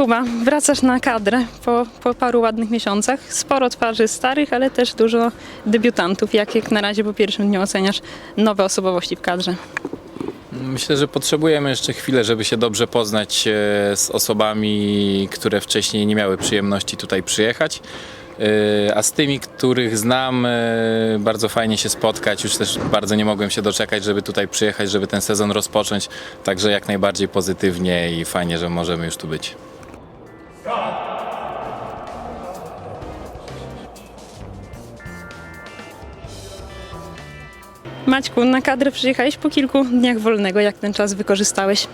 Kuba, wracasz na kadrę po, po paru ładnych miesiącach. Sporo twarzy starych, ale też dużo debiutantów. Jak, jak na razie po pierwszym dniu oceniasz nowe osobowości w kadrze? Myślę, że potrzebujemy jeszcze chwilę, żeby się dobrze poznać e, z osobami, które wcześniej nie miały przyjemności tutaj przyjechać. E, A z tymi, których znam, e, bardzo fajnie się spotkać. Już też bardzo nie mogłem się doczekać, żeby tutaj przyjechać, żeby ten sezon rozpocząć. Także jak najbardziej pozytywnie i fajnie, że możemy już tu być. Maćku, na kadrę przyjechałeś po kilku dniach wolnego. Jak ten czas wykorzystałeś?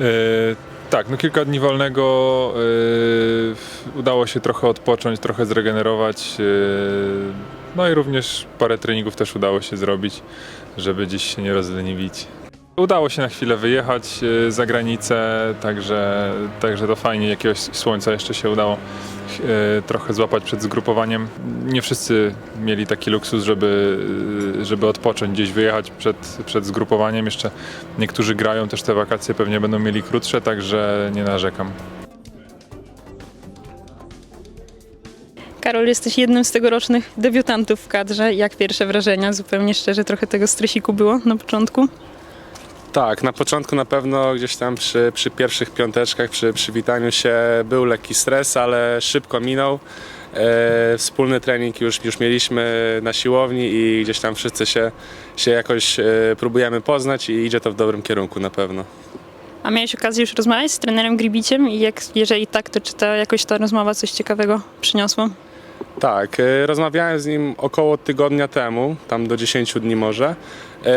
E, tak, no kilka dni wolnego e, udało się trochę odpocząć, trochę zregenerować. e, no i również parę treningów też udało się zrobić, żeby gdzieś się nie rozleniwić. Udało się na chwilę wyjechać e, za granicę, także, także to fajnie, jakiegoś słońca jeszcze się udało e, trochę złapać przed zgrupowaniem. Nie wszyscy mieli taki luksus, żeby, e, żeby odpocząć, gdzieś wyjechać przed, przed zgrupowaniem. Jeszcze niektórzy grają, też te wakacje pewnie będą mieli krótsze, także nie narzekam. Karol, jesteś jednym z tegorocznych debiutantów w kadrze. Jak pierwsze wrażenia? Zupełnie szczerze, trochę tego stresiku było na początku. Tak, na początku na pewno gdzieś tam przy, przy pierwszych piąteczkach, przy przywitaniu się był lekki stres, ale szybko minął. E, wspólny trening już, już mieliśmy na siłowni i gdzieś tam wszyscy się, się jakoś e, próbujemy poznać i idzie to w dobrym kierunku na pewno. A miałeś okazję już rozmawiać z trenerem Gribiciem i jak, jeżeli tak, to czy ta, jakoś ta rozmowa coś ciekawego przyniosła? Tak, e, rozmawiałem z nim około tygodnia temu, tam do 10 dni może. E,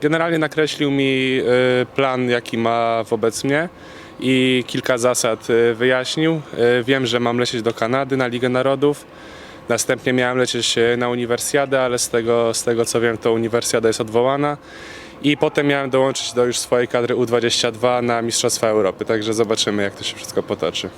Generalnie nakreślił mi e, plan, jaki ma wobec mnie i kilka zasad wyjaśnił. Wiem, że mam lecieć do Kanady na Ligę Narodów. Następnie miałem lecieć na uniwersjadę, ale z tego, z tego co wiem, to uniwersjada jest odwołana. I potem miałem dołączyć do już swojej kadry U22 na Mistrzostwa Europy, także zobaczymy, jak to się wszystko potoczy.